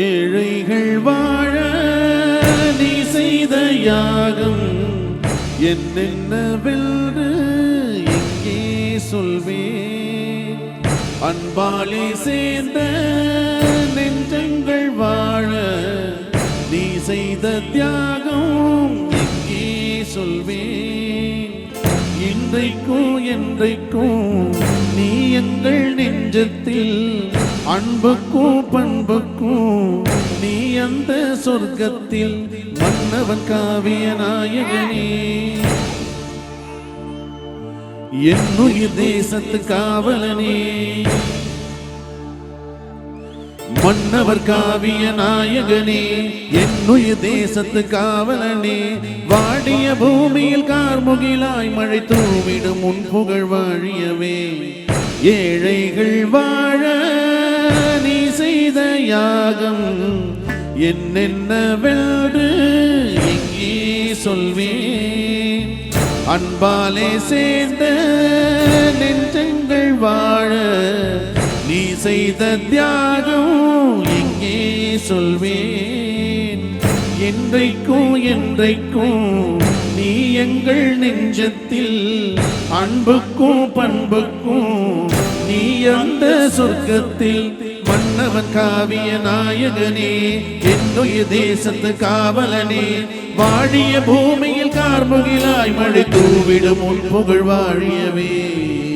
ஏழைகள் வாழ நீ செய்த யாகம் என்னென்னவென்று எங்கே சொல்வேன் அன்பாலே சேர்ந்த நெஞ்சங்கள் வாழ நீ செய்த தியாகம் எங்கே சொல்வேன் என்றைக்கும் என்றைக்கும் நீ எங்கள் நெஞ்சத்தில் அன்புக்கும் பண்புக்கும் நீ அந்த சொர்க்கத்தில் மன்னவன் காவிய நாயகனே என்னுயிர் தேசத்து காவலனே. மன்னவர் காவிய நாயகனே என்னுயிர் தேசத்து காவலனே வாடிய பூமியில் கார்முகிலாய் மழை தூவிடும் உன் புகழ் வாழியவே. ஏழைகள் வாழ நீ செய்த யாகம் என்னென்னவென்று எங்கே சொல்வேன் அன்பாலே சேர்ந்த நெஞ்சங்கள் வாழ செய்த தியாகம் எங்கே சொல்வேன்? என்றைக்கும் என்றைக்கும் நீ எங்கள் நெஞ்சத்தில் அன்புக்கும் பண்புக்கும் நீ அந்த சொர்க்கத்தில் மன்னவன் காவிய நாயகனே என்னுய தேசத்து காவலனே. வாழிய பூமியில் கார்முகிலாய் மழை தூவிடும் உன் புகழ் வாழியவே.